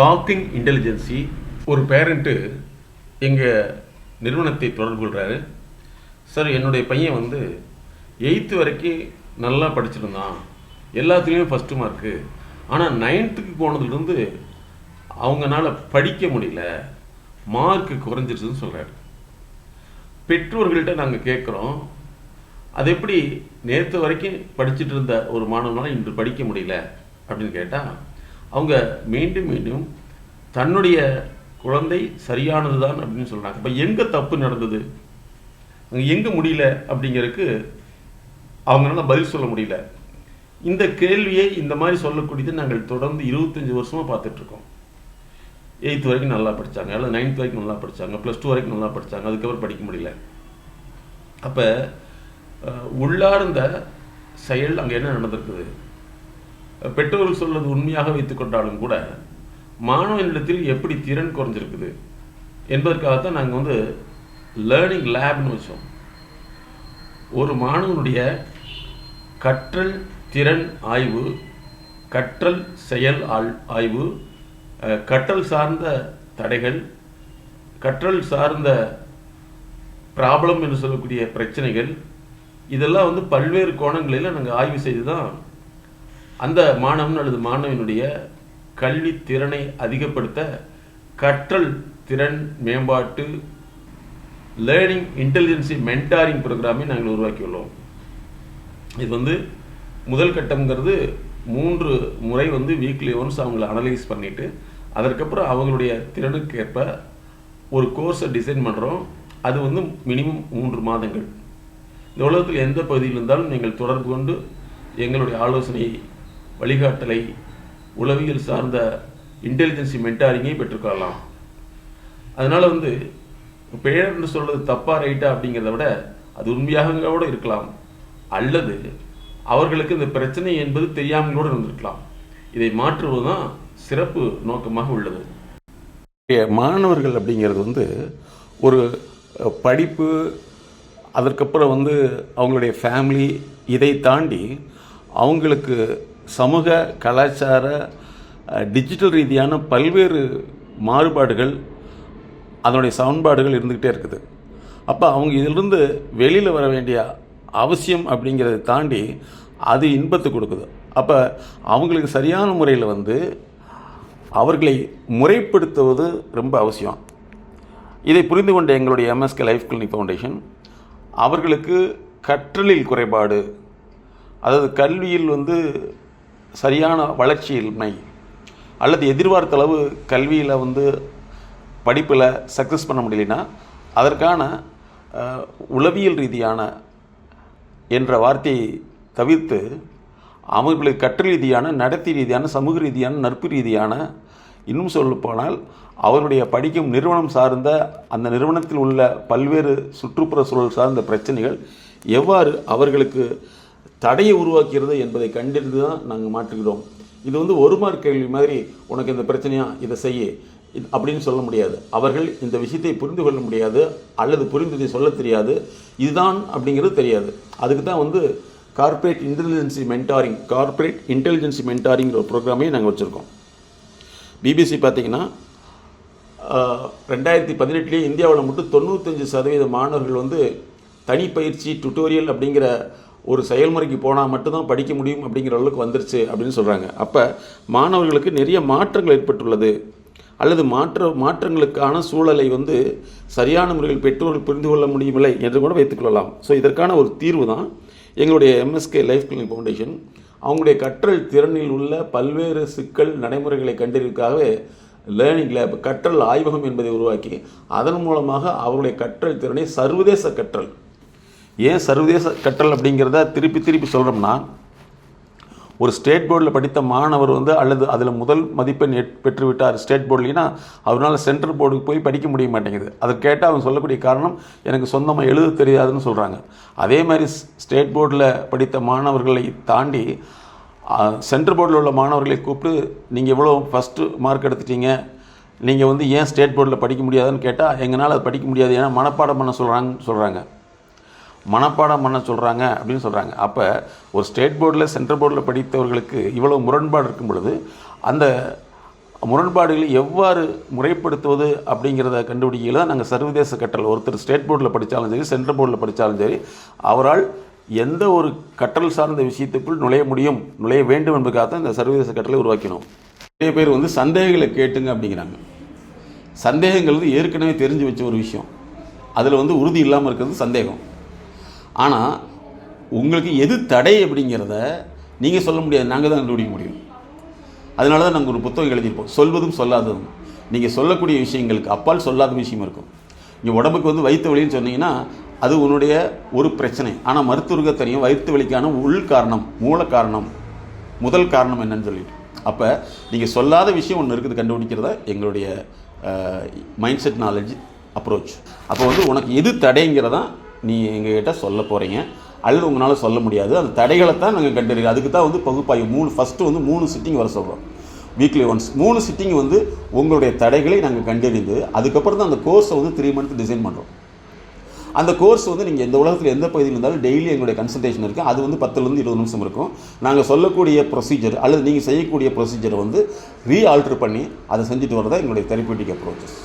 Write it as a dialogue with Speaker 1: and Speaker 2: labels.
Speaker 1: Docking intelligence ஒரு parent எங்கள் நிறுவனத்தை தொடர்பு கொள்கிறாரு சார் என்னுடைய பையன் வந்து எயித்து வரைக்கும் நல்லா படிச்சிருந்தான். எல்லாத்துலேயுமே ஃபஸ்ட்டு மார்க்கு ஆனால் நைன்த்துக்கு போனதுலேருந்து அவங்கனால படிக்க முடியல. மார்க்கு குறைஞ்சிருச்சுன்னு சொல்கிறாரு பெற்றோர்கள்ட்ட நாங்கள் கேட்குறோம் அது எப்படி நேற்று வரைக்கும் படிச்சுட்டு இருந்த ஒரு மாணவனால் இன்று படிக்க முடியல அப்படின்னு கேட்டால் அவங்க மீண்டும் மீண்டும் தன்னுடைய குழந்தை சரியானது தான் அப்படின்னு சொல்கிறாங்க இப்போ எங்கே தப்பு நடந்தது? அங்கே எங்கே முடியல அப்படிங்கிறதுக்கு அவங்களால பதில் சொல்ல முடியல. இந்த கேள்வியை இந்த மாதிரி சொல்லக்கூடியது நாங்கள் தொடர்ந்து இருபத்தஞ்சி வருஷமாக பார்த்துட்ருக்கோம் எயித்து வரைக்கும் நல்லா படித்தாங்க அல்லது நைன்த் வரைக்கும் நல்லா படித்தாங்க ப்ளஸ் டூ வரைக்கும் நல்லா படித்தாங்க அதுக்கப்புறம் படிக்க முடியல. அப்போ உள்ளார்ந்த செயல் அங்கே என்ன நடந்திருக்குது? பெற்றோர்கள் சொல்வது உண்மையாக வைத்துக்கொண்டாலும் கூட மாணவனிடத்தில் எப்படி திறன் குறைஞ்சிருக்குது என்பதற்காகத்தான் நாங்கள் வந்து லேர்னிங் லேப்னு வச்சோம். ஒரு மாணவனுடைய கற்றல் திறன் ஆய்வு கற்றல் செயல் ஆள் ஆய்வு கற்றல் சார்ந்த தடைகள் கற்றல் சார்ந்த ப்ராப்ளம் என்று சொல்லக்கூடிய பிரச்சனைகள் இதெல்லாம் வந்து பல்வேறு கோணங்களில் நாங்கள் ஆய்வு செய்து தான் அந்த மாணவன் அல்லது மாணவனுடைய கல்வி திறனை அதிகப்படுத்த கற்றல் திறன் மேம்பாட்டு லேர்னிங் இன்டெலிஜென்சி மென்டாரிங் ப்ரோக்ராமை நாங்கள் உருவாக்கியுள்ளோம். இது வந்து முதல் கட்டம்ங்கிறது மூன்று முறை வந்து வீக்லி ஒன்ஸ் அவங்கள அனலைஸ் பண்ணிவிட்டு அதற்கப்புறம் அவங்களுடைய திறனுக்கு ஏற்ப ஒரு கோர்ஸை டிசைன் பண்ணுறோம் அது வந்து மினிமம் மூன்று மாதங்கள். இந்த உலகத்தில் எந்த பகுதியில் இருந்தாலும் நீங்கள் தொடர்பு கொண்டு எங்களுடைய ஆலோசனை வழிகாட்டலை உளவியல் சார்ந்த இன்டெலிஜென்சி மென்டாரிங்கை பெற்றுக்கொள்ளலாம். அதனால் வந்து பேரன்னு சொல்கிறது தப்பா ரைட்டா அப்படிங்கிறத விட அது உண்மையாக கூட இருக்கலாம். அல்லது அவர்களுக்கு இந்த பிரச்சனை என்பது தெரியாமல் கூட இருந்திருக்கலாம். இதை மாற்றுவது தான் சிறப்பு நோக்கமாக உள்ளது. மாணவர்கள் அப்படிங்கிறது வந்து ஒரு படிப்பு அதற்கப்புறம் வந்து அவங்களுடைய ஃபேமிலி இதை தாண்டி அவங்களுக்கு சமூக கலாச்சார டிஜிட்டல் ரீதியான பல்வேறு மாறுபாடுகள் அதனுடைய சமன்பாடுகள் இருந்துக்கிட்டே இருக்குது. அப்போ அவங்க இதிலிருந்து வெளியில் வர வேண்டிய அவசியம் அப்படிங்கிறத தாண்டி அது இன்பத்தை கொடுக்குது. அப்போ அவங்களுக்கு சரியான முறையில் வந்து அவர்களை முறைப்படுத்துவது ரொம்ப அவசியம். இதை புரிந்து கொண்ட எங்களுடைய எம்எஸ்கே லைஃப் கிளினிக் ஃபவுண்டேஷன் அவர்களுக்கு கற்றலில் குறைபாடு அதாவது கல்வியில் வந்து சரியான வளர்ச்சியின்மை அல்லது எதிர்பார்த்த அளவு கல்வியில் வந்து படிப்பில் சக்ஸஸ் பண்ண முடியலனா அதற்கான உளவியல் ரீதியான என்ற வார்த்தையை தவிர்த்து அவர்களுக்கு கற்று ரீதியான நடத்தி ரீதியான சமூக ரீதியான நட்பு ரீதியான இன்னும் சொல்லப்போனால் அவருடைய படிக்கும் நிறுவனம் சார்ந்த அந்த நிறுவனத்தில் உள்ள பல்வேறு சுற்றுப்புற சூழல் சார்ந்த பிரச்சனைகள் எவ்வாறு அவர்களுக்கு தடையை உருவாக்கிறது என்பதை கண்டிருந்து தான் நாங்கள் மாற்றுகிறோம். இது வந்து ஒரு மார்க் கேள்வி மாதிரி உனக்கு இந்த பிரச்சனையா? இதை செய்ய. அப்படின்னு சொல்ல முடியாது. அவர்கள் இந்த விஷயத்தை புரிந்து கொள்ள முடியாது அல்லது புரிந்ததை சொல்ல தெரியாது. இதுதான் அப்படிங்கிறது தெரியாது. அதுக்கு தான் வந்து corporate intelligence mentoring corporate intelligence மென்டாரிங்கிற ஒரு ப்ரோக்ராமையும் நாங்கள் வச்சுருக்கோம். பிபிசி பார்த்தீங்கன்னா ரெண்டாயிரத்தி பதினெட்டுலேயே இந்தியாவில் மட்டும் தொண்ணூத்தஞ்சு சதவீத மாணவர்கள் வந்து தனிப்பயிற்சி டுட்டோரியல் அப்படிங்கிற ஒரு செயல்முறைக்கு போனால் மட்டும்தான் படிக்க முடியும் அப்படிங்கிற அளவுக்கு வந்துருச்சு அப்படின்னு சொல்கிறாங்க அப்போ மாணவர்களுக்கு நிறைய மாற்றங்கள் ஏற்பட்டுள்ளது. அல்லது மாற்ற மாற்றங்களுக்கான சூழலை வந்து சரியான முறையில் பெற்றோர்கள் புரிந்து கொள்ள முடியவில்லை என்று கூட வைத்துக்கொள்ளலாம் ஸோ இதற்கான ஒரு தீர்வு தான் எங்களுடைய எம்எஸ்கே லைஃப் கிளினிக் ஃபவுண்டேஷன் அவங்களுடைய கற்றல் திறனில் உள்ள பல்வேறு சிக்கல் நடைமுறைகளை கண்டறிவதற்காகவே லேர்னிங் லேப் கற்றல் ஆய்வகம் என்பதை உருவாக்கி அதன் மூலமாக அவருடைய கற்றல் திறனை சர்வதேச கற்றல் ஏன் சர்வதேச கற்றல் அப்படிங்கிறத திருப்பி திருப்பி சொல்கிறோம்னா ஒரு ஸ்டேட் போர்டில் படித்த மாணவர் வந்து அல்லது அதில் முதல் மதிப்பெண் பெற்றுவிட்டார் பெற்று விட்டார் ஸ்டேட் போர்ட்லேன்னா அவரால் சென்ட்ரல் போர்டுக்கு போய் படிக்க முடிய மாட்டேங்குது. அதை கேட்டால் அவன் சொல்லக்கூடிய காரணம் எனக்கு சொந்தமாக எழுத தெரியாதுன்னு சொல்கிறாங்க அதே மாதிரி ஸ்- ஸ்டேட் போர்டில் படித்த மாணவர்களை தாண்டி சென்ட்ரல் போர்டில் உள்ள மாணவர்களை கூப்பிட்டு நீங்கள் எவ்வளோ ஃபஸ்ட்டு மார்க் எடுத்துட்டீங்க? நீங்கள் வந்து ஏன் ஸ்டேட் போர்டில் படிக்க முடியாதுன்னு கேட்டால் எங்களால் அது படிக்க முடியாது ஏன்னா மனப்பாடம் பண்ண சொல்கிறாங்கன்னு சொல்கிறாங்க மனப்பாடம் பண்ண சொல்கிறாங்க அப்படின்னு சொல்கிறாங்க அப்போ ஒரு ஸ்டேட் போர்டில் சென்ட்ரல் போர்டில் படித்தவர்களுக்கு இவ்வளோ முரண்பாடு இருக்கும் பொழுது அந்த
Speaker 2: முரண்பாடுகளை எவ்வாறு முறைப்படுத்துவது அப்படிங்கிறத கண்டுபிடிக்கல நாங்கள் சர்வதேச கற்றல் ஒருத்தர் ஸ்டேட் போர்டில் படித்தாலும் சரி சென்ட்ரல் போர்டில் படித்தாலும் சரி அவரால் எந்த ஒரு கற்றல் சார்ந்த விஷயத்துக்குள் நுழைய முடியும் நுழைய வேண்டும் என்பதுக்காக தான் இந்த சர்வதேச கற்றலை உருவாக்கினோம். நிறைய பேர் வந்து சந்தேகங்களை கேட்டுங்க அப்படிங்கிறாங்க. சந்தேகங்கள் வந்து ஏற்கனவே தெரிஞ்சு வச்ச ஒரு விஷயம். அதில் வந்து உறுதி இல்லாமல் இருக்கிறது சந்தேகம். ஆனால் உங்களுக்கு எது தடை அப்படிங்கிறத நீங்கள் சொல்ல முடியாது. நாங்கள் தான் கண்டுபிடிக்க முடியும். அதனால தான் நாங்கள் ஒரு புத்தகம் எழுதியிருப்போம். சொல்வதும் சொல்லாததும். நீங்கள் சொல்லக்கூடிய விஷயங்களுக்கு அப்பால் சொல்லாத விஷயம் இருக்கும். நீங்கள் உடம்புக்கு வந்து வயிற்று வலின்னு சொன்னீங்கன்னா அது உன்னுடைய ஒரு பிரச்சனை. ஆனால் மருத்துவருக்கு தெரியும் வயிற்று வலிக்கான உள் காரணம் மூல காரணம் முதல் காரணம் என்னன்னு சொல்லிட்டு. அப்போ நீங்கள் சொல்லாத விஷயம் ஒன்று இருக்குது கண்டுபிடிக்கிறதா எங்களுடைய மைண்ட் செட் நாலேஜ் அப்ரோச் அப்போ வந்து உனக்கு எது தடைங்கிறதான் நீ எங்ககிட்ட சொல்ல போகிறீங்க அல்லது உங்களால் சொல்ல முடியாது. அந்த தடைகளை தான் நாங்கள் கண்டறிகிறோம். அதுக்கு தான் வந்து பகுப்பாய்வு மூணு ஃபஸ்ட்டு வந்து மூணு சிட்டிங் வர சொல்கிறோம் வீக்லி ஒன்ஸ் மூணு சிட்டிங் வந்து உங்களுடைய தடைகளை நாங்கள் கண்டறிந்து அதுக்கப்புறம் தான் அந்த கோர்ஸை வந்து த்ரீ மந்த் டிசைன் பண்ணுறோம் அந்த கோர்ஸ் வந்து நீங்கள் எந்த உலகத்தில் எந்த பகுதியில் இருந்தாலும் டெய்லி எங்களுடைய கன்சல்டேஷன் இருக்குது அது வந்து பத்துலேருந்து இருபது நிமிஷம் இருக்கும். நாங்கள் சொல்லக்கூடிய ப்ரொசீஜர் அல்லது நீங்கள் செய்யக்கூடிய ப்ரொசீஜரை வந்து ரீ ஆல்ட்ரு பண்ணி அதை செஞ்சுட்டு வரதான் எங்களுடைய தெரப்பியூட்டிக் அப்ரோச்சஸ்